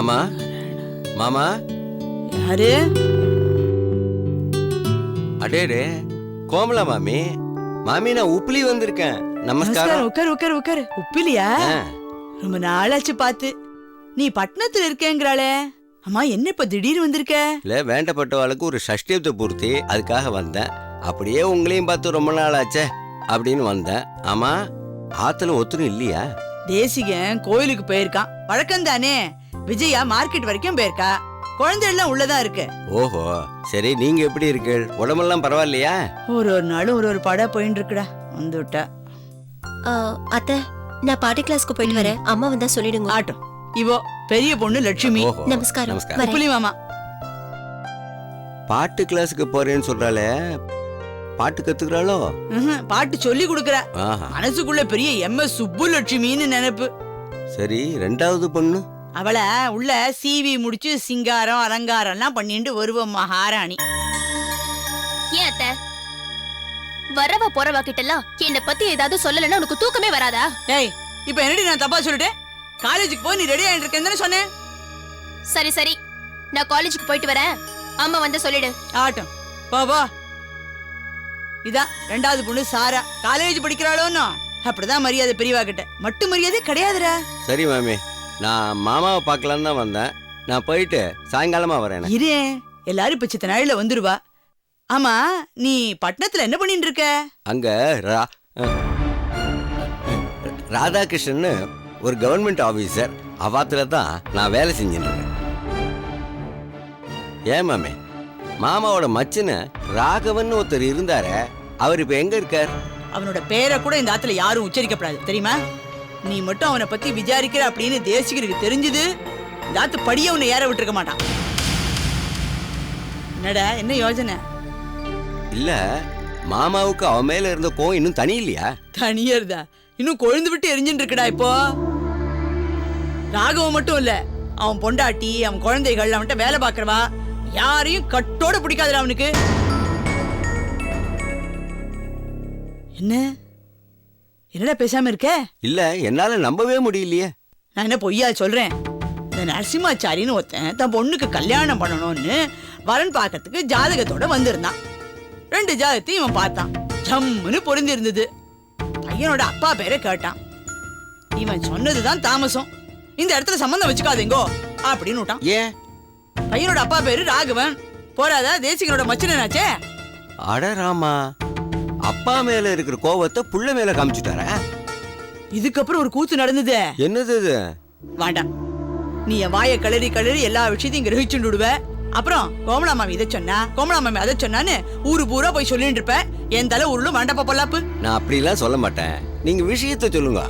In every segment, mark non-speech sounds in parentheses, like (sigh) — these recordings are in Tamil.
மாமா? மாமா? யாரு? அடேடே கோமலா மாமி. மாமி நான் உப்புலி வந்திருக்கேன். நமஸ்காரம். உட்காரு உட்காரு உட்காரு உப்பிலியா? ரொம்ப நாளாச்சு பார்த்து நீ பட்டணத்துல இருக்கேங்கிறாளே. அம்மா என்ன இப்ப திடீர்னு வந்திருக்க? இல்ல வேண்டப்பட்டவாளுக்கு ஒரு சஷ்டியத்தை பூர்த்தி அதுக்காக வந்தேன். அப்படியே உங்களையும் பார்த்து ரொம்ப நாள் ஆச்சே அப்படின்னு வந்தேன். ஆமா ஆத்துல ஒத்துரும் இல்லையா? தேசிகன் கோயிலுக்கு போயிருக்கான். வழக்கம் தானே விஜயா மார்க்கெட் வரைக்கும் போயிருக்கா? குழந்தை எல்லாம் உள்ளதா இருக்கு. ஓஹோ சரி நீங்க எப்படி இருக்கீள் உடம்பெல்லாம் பரவாயில்லையா? ஒரு ஒரு நாளும் ஒரு ஒரு படா போயின்னு இருக்குடா. வந்து விட்டா. ஆ, அத்தை நான் பாட்டி கிளாஸ்க்கு போயிட்டு வரேன். அம்மா வந்தா சொல்லிடுங்க. ஆட்டும். இவோ பெரிய பொண்ணு லட்சுமி. நமஸ்காரம். மாமா. பாட்டு கிளாஸுக்கு போறேன்னு சொல்றாளே பாட்டு கத்துக்கிறாளோ? பாட்டு சொல்லி கொடுக்கறா. மனசுக்குள்ள பெரிய எம் எஸ் சுப்பு லட்சுமின்னு நினைப்பு. சரி ரெண்டாவது பொண்ணு? அவளை உள்ள சீவி முடிச்சு சிங்காரம் அலங்காரம் எல்லாம் பண்ணிட்டு வருவோம் மகாராணி. ஏன் அத்தை? வரவ போறவ கிட்டலாம் என்ன பத்தி ஏதாவது சொல்லலன்னா உனக்கு தூக்கமே வராதா? ஏய் இப்ப என்னடி நான் தப்பா சொல்லிட்டேன்? காலேஜுக்கு போய் நீ ரெடி ஆயிட்டு இருக்கேன்னு சொன்னேன்? சரி சரி. நான் காலேஜுக்கு போயிட்டு வரேன். அம்மா வந்து சொல்லிடு. ஆட்டம். போ போ. இதான் ரெண்டாவது பொண்ணு சாரா. காலேஜ் படிக்கிறாளோன்னு. அப்படிதான் மரியாதை பெரியவா கிட்ட மட்டும் மரியாதை கிடையாதுடா. சரி மாமி. நான் மாமாவை பார்க்கலான்னு தான் வந்தேன். நான் போயிட்டு சாயங்காலமா வரேன் இரு. எல்லாரும் இப்ப சித்த நாள்ல வந்துருவா. ஆமா நீ பட்டணத்துல என்ன பண்ணிட்டு இருக்க? அங்க ரா ராதாகிருஷ்ணன் ஒரு கவர்மெண்ட் ஆபீசர் அவாத்துல தான் நான் வேலை செஞ்சுட்டு இருக்கேன். ஏன் மாமே? மாமாவோட மச்சின ராகவன் ஒருத்தர் இருந்தாரே அவர் இப்ப எங்க இருக்கார்? அவனோட பேரை கூட இந்த ஆத்துல யாரும் உச்சரிக்கப்படாது தெரியுமா? நீ மட்டும் அவனை பத்தி விசாரிக்கிற அப்படின்னு தேசிகருக்கு தெரிஞ்சது இந்த ஆத்து படிய உன்னை ஏற விட்டுருக்க மாட்டான். என்னடா என்ன யோசனை இல்ல மாமாவுக்கு அவன் மேல இருந்த கோவம் இன்னும் தனி இல்லையா? தனியர்தா. இன்னும் கொழுந்து விட்டு எரிஞ்சுட்டு இருக்குடா இப்போ. ராகவன் மட்டும் இல்ல அவன் பொண்டாட்டி அவன் குழந்தைகள் அவன்கிட்ட வேலை பார்க்கறவா யாரையும் கட்டோட பிடிக்காதுடா அவனுக்கு. என்ன? என்னடா பேசாம இருக்க? இல்ல என்னால நம்பவே முடியலையே. நான் என்ன பொய்யா சொல்றேன்? இந்த நரசிம்மாச்சாரின்னு ஒருத்தன் தன் பொண்ணுக்கு கல்யாணம் பண்ணணும்னு வரன் பார்க்கறதுக்கு ஜாதகத்தோட வந்திருந்தான். ரெண்டு ஜாதகத்தையும் இவன் பார்த்தான். ஜம்முன்னு பொருந்தி இருந்தது பையனோட அப்பா பேரை கேட்டான். இவன் சொன்னதுதான் தாமசம். இந்த இடத்துல சம்மந்தம் வச்சுக்காதீங்கோ அப்படின்னு விட்டான். ஏன்? பையனோட அப்பா பேரு ராகவன். போறாதா? தேசிகனோட மச்சனாச்சே அட ராமா அப்பா மேல இருக்கிற கோவத்தை புள்ள மேல காமிச்சுட்டாரா? இதுக்கப்புறம் ஒரு கூத்து நடந்தது. என்னது இது? வேண்டாம் நீ என் வாயை கிளறி கிளறி எல்லா விஷயத்தையும் கிரகிச்சுண்டு விடுவ. அப்புறம் கோமலா மாமி இதை சொன்னா கோமலா மாமி அதை சொன்னான்னு ஊரு பூரா போய் சொல்லிட்டு இருப்ப. என் தலை உருளும் வேண்டாப்பா பொல்லாப்பு. நான் அப்படிலாம் சொல்ல மாட்டேன். நீங்க விஷயத்தை சொல்லுங்க.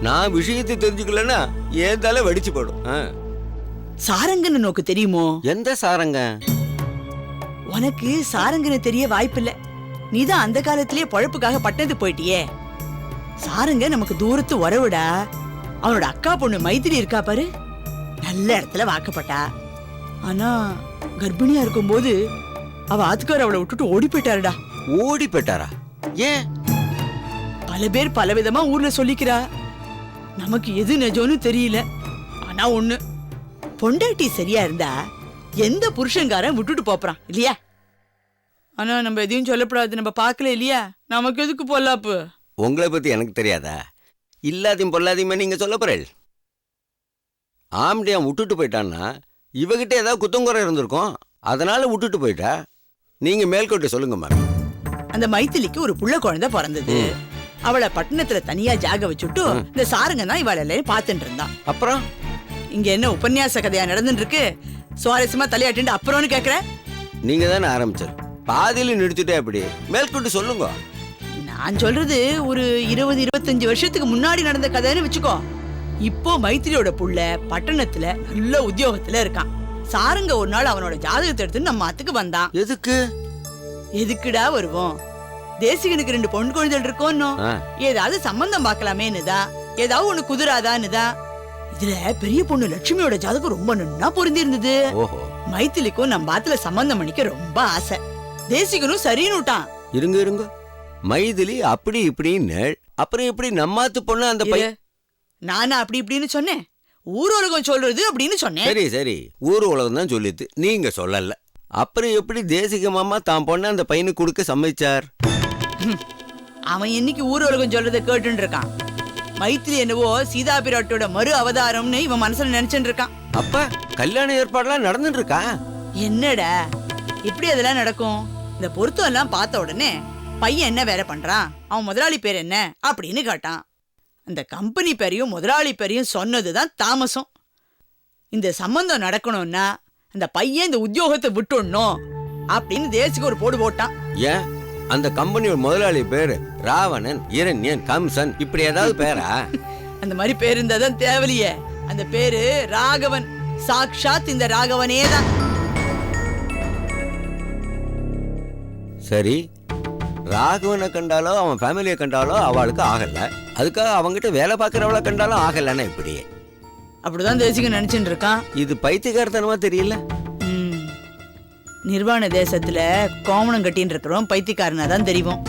நான் விஷயத்தை தெரிஞ்சுக்கலன்னா என் தலை வெடிச்சு போடும் ஆ. சாரங்கன்னு நோக்கு தெரியுமோ? எந்த சாரங்க? உனக்கு சாரங்கன்னு தெரிய வாய்ப்பில்ல. நீதான் அந்த காலத்திலேயே பொழப்புக்காக பட்டணத்துக்கு போயிட்டியே. சாரங்க நமக்கு தூரத்து உறவுடா. அவனோட அக்கா பொண்ணு மைத்திரி இருக்கா பாரு. நல்ல இடத்துல வாக்கப்பட்டா. ஆனா கர்ப்பிணியா இருக்கும்போது அவ ஆத்துக்கார அவளை விட்டுட்டு ஓடி போயிட்டாருடா ஓடி போயிட்டாரா ஏன்? பல பேர் பலவிதமா ஊர்ல சொல்லிக்கிறா. நமக்கு எது நிஜம்னு தெரியல. ஆனா ஒண்ணு பொண்டாட்டி சரியா இருந்தா எந்த புருஷங்காரன் விட்டுட்டு போறான் இல்லையா? ஆனா நம்ம எதையும் சொல்லக்கூடாது நம்ம பார்க்கல இல்லையா? நமக்கு எதுக்கு பொல்லாப்பு? உங்களை பத்தி எனக்கு தெரியாதா? இல்லாதையும் பொல்லாதையுமே நீங்க சொல்ல போறேன் ஆம்டியான் விட்டுட்டு போயிட்டான்னா இவகிட்ட ஏதாவது குத்தங்குறை இருந்திருக்கும். அதனால விட்டுட்டு போயிட்டா? நீங்க மேல்கோட்டை சொல்லுங்க மேம். அந்த மைத்திலிக்கு ஒரு புள்ள குழந்தை பிறந்தது. அவளை பட்டணத்துல தனியா ஜாக வச்சுட்டு இந்த சாருங்க தான் இவள எல்லாரும் பார்த்துட்டு இருந்தான். அப்புறம்? இங்க என்ன உபன்யாச கதையா நடந்துட்டு இருக்கு சுவாரஸ்யமா தலையாட்டிட்டு அப்புறம்னு கேக்குற? நீங்க தானே ஆரம்பிச்சது பாதியில நிறுத்திட்டே அப்படி. மேல்கொண்டு சொல்லுங்க. நான் சொல்றது ஒரு இருபது இருபத்தஞ்சு வருஷத்துக்கு முன்னாடி நடந்த கதைன்னு வச்சுக்கோ. இப்போ மைத்திரியோட புள்ள பட்டணத்துல நல்ல உத்தியோகத்துல இருக்கான். சாருங்க ஒரு நாள் அவனோட ஜாதகத்தை எடுத்து நம்ம ஆத்துக்கு வந்தான். எதுக்கு? எதுக்குடா வருவோம்? தேசிகனுக்கு ரெண்டு பொண்ணு குழந்தைகள் இருக்கோன்னோ? ஏதாவது சம்பந்தம் பார்க்கலாமேன்னுதான் ஏதாவது ஒண்ணு குதிராதான்னுதான் இதுல பெரிய பொண்ணு லட்சுமியோட ஜாதகம் ரொம்ப நன்னா பொருந்தி இருந்தது ஓஹோ. மைத்திலிக்கும் நம்ம ஆத்துல சம்பந்தம் பண்ணிக்க ரொம்ப ஆசை. தேசிகனும் சரின்னு விட்டான் இருங்க இருங்க. மைதிலி அப்படி இப்படின்னு அப்புறம் எப்படி நம்மாத்து பொண்ணு அந்த பையன். நானா அப்படி இப்படின்னு சொன்னேன். ஊர் உலகம் சொல்றது அப்படின்னு சொன்னேன். சரி சரி. ஊர் உலகம் தான் சொல்லிது நீங்க சொல்லல. அப்புறம் எப்படி தேசிக மாமா தான் பொண்ணை அந்த பையனுக்கு கொடுக்க சம்மதிச்சார்? அவன் இன்னைக்கு ஊர் உலகம் சொல்றத கேட்டுன்னு இருக்கான். மைத்திரி என்னவோ சீதா பிராட்டோட மறு அவதாரம்னு இவன் மனசுல நினைச்சுட்டு இருக்கான். அப்ப கல்யாண ஏற்பாடுலாம் நடந்துட்டு இருக்கா? என்னடா? எப்படி அதெல்லாம் நடக்கும்? இந்த பொருத்தம் எல்லாம் பார்த்த உடனே பையன் என்ன வேலை பண்றான்? அவன் முதலாளி பேர் என்ன? அப்படின்னு கேட்டான். அந்த கம்பெனி பேரையும் முதலாளி பேரையும் சொன்னதுதான் தாமசம். இந்த சம்பந்தம் நடக்கணும்னா அந்த பையன் இந்த உத்தியோகத்தை விட்டுடணும் அப்படின்னு தேசிக்கு ஒரு போடு போட்டான். ஏன்? அந்த கம்பெனியோட முதலாளி பேரு ராவணன் இரண்யன் கம்சன். இப்படி ஏதாவது பேரா? (laughs) அந்த மாதிரி பேர் இருந்தாதான் தேவலையே. அந்த பேரு ராகவன். சாக்ஷாத் இந்த ராகவனே தான். சரி. ராகவனை கண்டாலோ அவன் ஃபேமிலியை கண்டாலோ அவளுக்கு ஆகல. அதுக்காக அவங்கிட்ட வேலை பார்க்கறவளை கண்டாலும் ஆகலன்னா இப்படி? அப்படிதான் தேசிகன் நினைச்சுட்டு இருக்கான். இது பைத்தியக்காரத்தனமா தெரியல. நிர்வாண தேசத்துல கோமணம் கட்டின்னு இருக்கிறோம் பைத்தியக்காரனா தான் தெரியும்.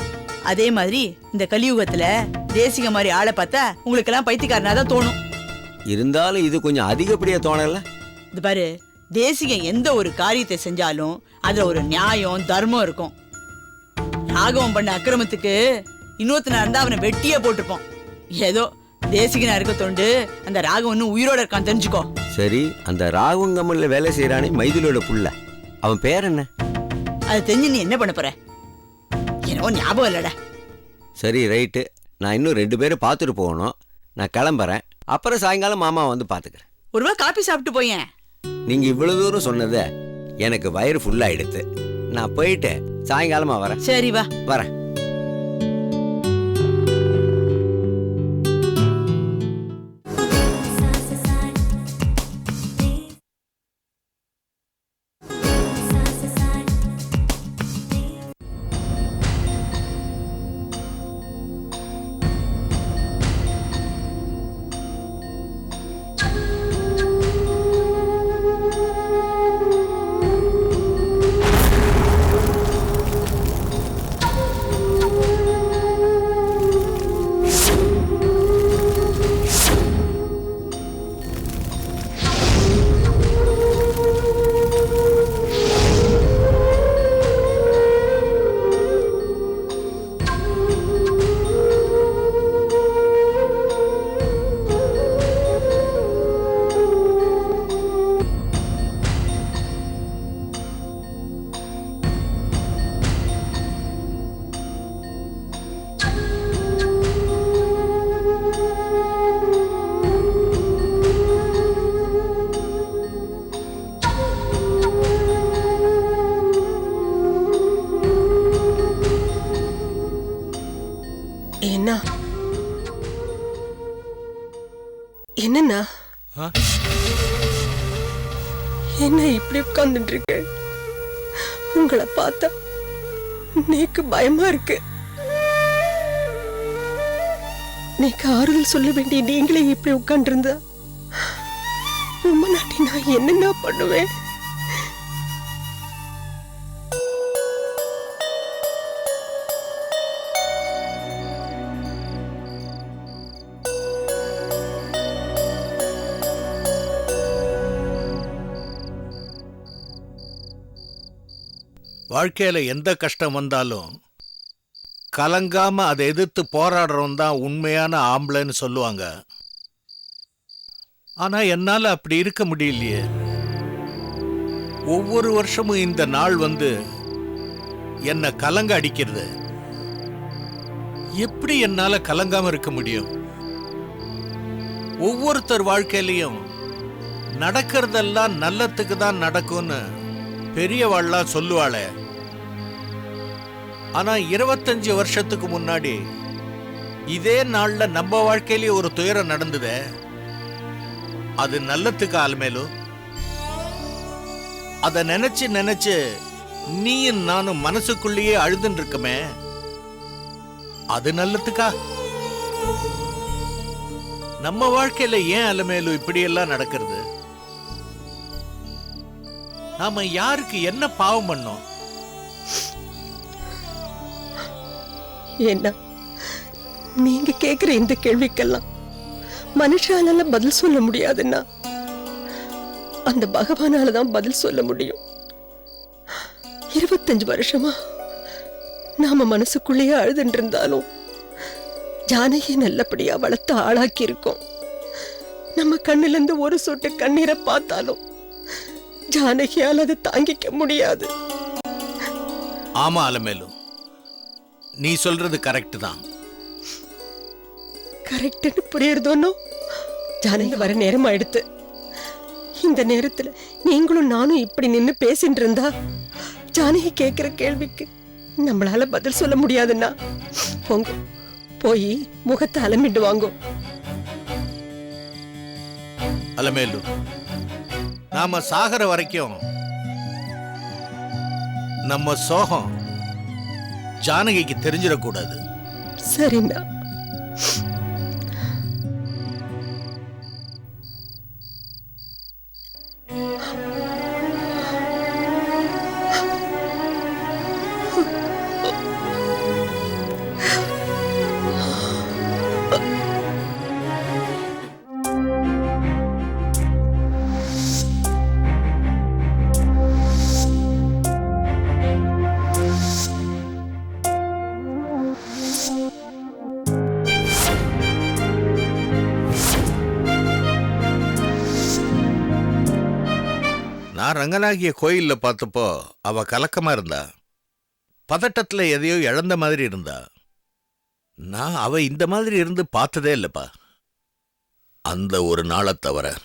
அதே மாதிரி இந்த கலியுகத்துல தேசிக மாதிரி ஆளை பார்த்தா உங்களுக்கெல்லாம் பைத்தியக்காரனா தான் தோணும். இருந்தாலும் இது கொஞ்சம் அதிகப்படியா தோணல? இது பாரு தேசிகன் எந்த ஒரு காரியத்தை செஞ்சாலும் அதுல ஒரு நியாயம் தர்மம் இருக்கும். ராகவன் பண்ண அக்கிரமத்துக்கு இன்னொருத்தனா இருந்தா அவனை வெட்டியே போட்டிருப்போம் ஏதோ தேசிகனா இருக்க தோண்டு அந்த ராகவன் உயிரோட இருக்கான் தெரிஞ்சுக்கோ. சரி அந்த ராகவன் கம்பெனில வேலை செய்யறானே மைதிலோட புள்ள. அவன் பேர் என்ன? அது தெரிஞ்சு நீ என்ன பண்ண போற? என்னவோ ஞாபகம் இல்லடா. சரி ரைட்டு. நான் இன்னும் ரெண்டு பேரும் பார்த்துட்டு போகணும். நான் கிளம்புறேன். அப்புறம் சாயங்காலம் மாமா வந்து பார்த்துக்கிறேன். ஒருவா காப்பி சாப்பிட்டு போயேன். நீங்க இவ்வளவு தூரம் சொன்னதை எனக்கு வயிறு ஃபுல்லாயிடுத்து நான் போயிட்டு சாயங்காலமா வரேன். சரி வா. வரேன். என்ன இப்படி உட்கார்ந்துட்டு இருக்கு உங்களை பார்த்தா நீக்கு பயமா இருக்கு. நீக்கு ஆறுதல் சொல்ல வேண்டிய நீங்களே இப்படி உட்காந்துருந்தா உம்ம நாட்டி நான் என்னென்ன பண்ணுவேன்? வாழ்க்கையில் எந்த கஷ்டம் வந்தாலும் கலங்காமல் அதை எதிர்த்து போராடுறவன் தான் உண்மையான ஆம்பளைன்னு சொல்லுவாங்க. ஆனால் என்னால் அப்படி இருக்க முடியலையே. ஒவ்வொரு வருஷமும் இந்த நாள் வந்து என்னை கலங்க அடிக்கிறது. எப்படி என்னால் கலங்காமல் இருக்க முடியும்? ஒவ்வொருத்தர் வாழ்க்கையிலையும் நடக்கிறதெல்லாம் நல்லத்துக்கு தான் நடக்கும்னு பெரியவாள்லாம் சொல்லுவாளே ஆனா இருபத்தஞ்சு வருஷத்துக்கு முன்னாடி இதே நாள்ல நம்ம வாழ்க்கையிலேயே ஒரு துயரம் நடந்ததே. அது நல்லத்துக்கு ஆல்மேலும் அத நினைச்சு நினைச்சு நீயும் நானும் மனசுக்குள்ளேயே அழுதுன்னு இருக்கமே. அது நல்லத்துக்கா? நம்ம வாழ்க்கையில ஏன் அலமேலு இப்படியெல்லாம் நடக்கிறது? நாம யாருக்கு என்ன பாவம் பண்ணோம்? ஏன்னா நீங்க கேக்குற இந்த கேள்விக்கெல்லாம் மனுஷால பதில் சொல்ல முடியாதுன்னா அந்த பகவானால தான் பதில் சொல்ல முடியும். இருபத்தஞ்சு வருஷமா நாம மனசுக்குள்ளேயே அழுதுட்டு இருந்தாலும் ஜானகி நல்லபடியா வளர்த்து ஆளாக்கி இருக்கோம் நம்ம கண்ணுல இருந்து ஒரு சொட்டு கண்ணீரை பார்த்தாலும் ஜானகியால் அதை தாங்கிக்க முடியாது. ஆமா அலமேலு நீ சொல்றது கரெக்ட் தான். கரெக்ட்னு புரியுறதோனோ ஜானகி வர நேரம் ஆயிடுத்து. இந்த நேரத்துல நீங்களும் நானும் இப்படி நின்னு பேசிட்டு இருந்தா ஜானகி கேக்குற கேள்விக்கு நம்மளால பதில் சொல்ல முடியாதுன்னா போங்க போய் முகத்தை அலம்பிட்டு வாங்கோ. அலமேலு நாம சாகர வரைக்கும் நம்ம சோகம் ஜானகிக்கு தெரிஞ்சிடக்கூடாது. சரிண்ணா ரங்கநாயகிய கோயிலில் பார்த்தப்போ அவ கலக்கமாக இருந்தா. பதட்டத்தில் எதையோ இழந்த மாதிரி இருந்தா. நான் அவ இந்த மாதிரி இருந்து பார்த்ததே இல்லைப்பா. அந்த ஒரு நாளை தவிர.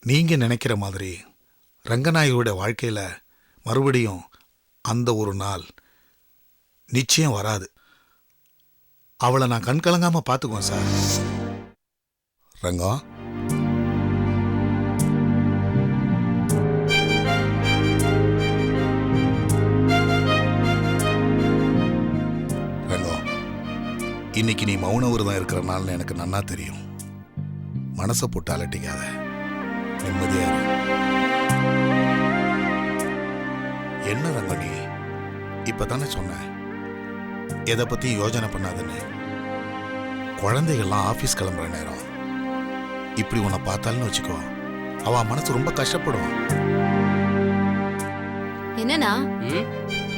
நீங்க நினைக்கிற மாதிரி ரங்கநாயகியோட வாழ்க்கையில் மறுபடியும் அந்த ஒரு நாள் நிச்சயம் வராது. அவளை நான் கண் கலங்காம பார்த்துக்குவேன் சார். ரங்கம் ரங்கம் இன்னைக்கு நீ மௌன விரதம் இருக்கிற நாள்னு எனக்கு நன்னா தெரியும். மனசை போட்டு அலட்டிக்காத. நிம்மதியா என்ன என்ன ரங்கனி இப்பதானே சொன்னேன் எதை பத்தி யோசனை பண்ணாதுன்னு குழந்தைகள்லாம் ஆபீஸ் கிளம்புற நேரம். இப்படி உன்னை பார்த்தாலுன்னு வச்சுக்கோ. அவ மனசு ரொம்ப கஷ்டப்படும் என்னண்ணா? ம்?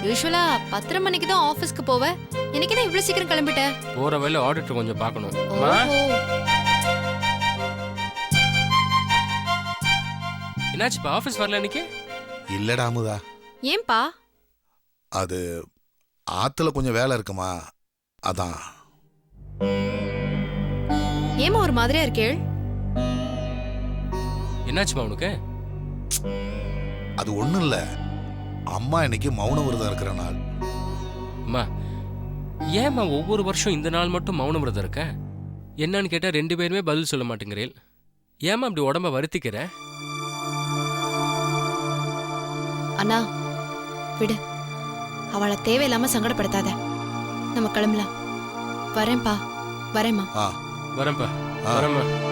யூஸ்வலா பத்தரை மணிக்கு தான் ஆபீஸ்க்கு போவ? எனக்கு என்ன இவ்வளவு சீக்கிரம் கிளம்பிட்ட? போற வேலை ஆடிட்டர் கொஞ்சம் பார்க்கணும். என்னாச்சுப்பா ஆஃபீஸ் வரல இன்னைக்கு? இல்லடா அமுதா. ஏன்பா? அது ஆத்துல கொஞ்சம் வேலை இருக்குமா? அதான். ஏமா ஒரு மாதிரியா இருக்கேள் என்னாச்சுப்பா உனக்கு? அது ஒண்ணும் இல்ல. அம்மா இன்னைக்கு மௌன விரதம் இருக்கிற நாள். அம்மா ஏம்மா ஒவ்வொரு வருஷம் இந்த நாள் மட்டும் மௌன விரதம் இருக்க? என்னன்னு கேட்டா ரெண்டு பேருமே பதில் சொல்ல மாட்டேங்கிறீள் ஏம்மா அப்படி உடம்ப வருத்திக்கிற? அண்ணா விடு. அவளை தேவையில்லாம சங்கடப்படுத்தாத. நம்ம கிளம்பலாம். வரேன்ப்பா. வரேம்மா. ஆ. வரேன்ப்பா. வரேம்மா.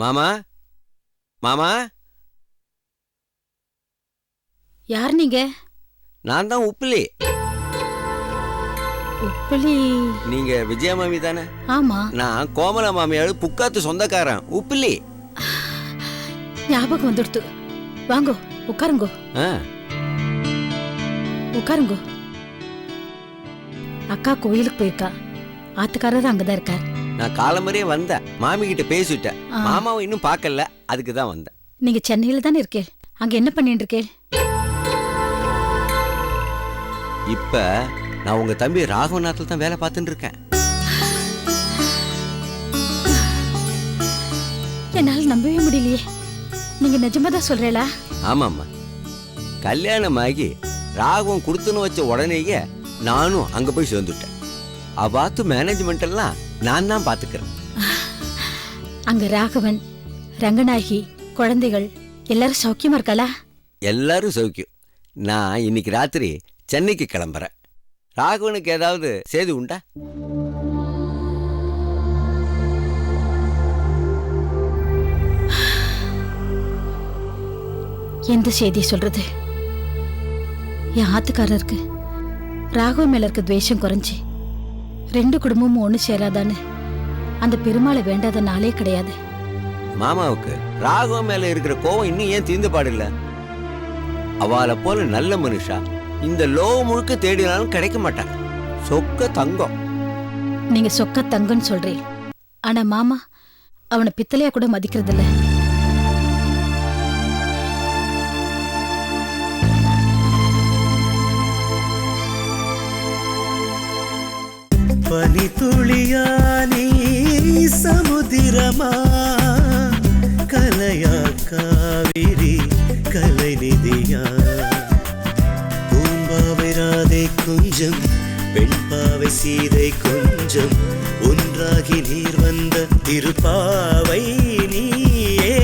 மாமா? மாமா? யார் நீங்க? நான் தான் உப்பிலி. உப்பளி நீங்க விஜயா மாமி தானே? ஆமா. நான் கோமலா மாமியாரு புக்காத்து சொந்தக்காரன் உப்பிலி. ஞாபகம் வந்துடுத்து. வாங்கோ உட்காருங்கோ. உட்காருங்கோ. அக்கா கோயிலுக்கு போயிருக்கா. ஆத்துக்காரர் அங்கதான் இருக்கார். நான் காலம்பரே வந்தேன். மாமி கிட்ட பேசிட்டேன். மாமாவை இன்னும் பார்க்கல. அதுக்கு தான் வந்தேன். நீங்க சென்னையில தானே இருக்கே அங்க என்ன பண்ணிட்டு இருக்கே இப்ப நான் உங்க தம்பி ராகவநாத்தில் தான் வேலை பார்த்துட்டு இருக்கேன். என்னால நம்பவே முடியலையே. நீங்க நிஜமா தான் சொல்றேளா? ஆமாம்மா. கல்யாணமாகி ராகவம் கொடுத்துன்னு வச்ச உடனேயே நானும் அங்க போய் சேர்ந்துட்டேன். அவாத்து மேனேஜ்மெண்ட் எல்லாம் நான் தான் பாத்துக்கிறேன். அங்க ராகவன் ரங்கநாயகி குழந்தைகள் எல்லாரும் சௌக்கியமா இருக்காளா? எல்லாரும் சௌக்கியம். நான் இன்னைக்கு ராத்திரி சென்னைக்கு கிளம்புறேன். ராகவனுக்கு ஏதாவது சேது உண்டா? எந்த செய்தி சொல்றது? என் ஆத்துக்காரருக்கு ராகவன் மேல இருக்க துவேஷம் குறைஞ்சி. ரெண்டு குடும்பமும் ஒண்ணு சேராதான்னு. அந்த பெருமாளை வேண்டாத நாளே கிடையாது. மாமாவுக்கு ராகவன் மேல இருக்கிற கோவம் இன்னும் ஏன் தீர்ந்து பாடில்ல அவளை போல நல்ல மனுஷா இந்த லோ முழுக்க தேடினாலும் கிடைக்க மாட்டாங்க சொக்க தங்கம். நீங்க சொக்க தங்கன்னு சொல்றீங்க. ஆனா மாமா அவனை பித்தளையா கூட மதிக்கிறது இல்ல பனித்துளியா நீ சமுதிரமா? கலையா காவிரி கலைநிதியா பூம்பாவை ராதை கொஞ்சம் பெண்பாவை சீதை கொஞ்சம் ஒன்றாகி நீர் வந்த திருப்பாவை நீயே.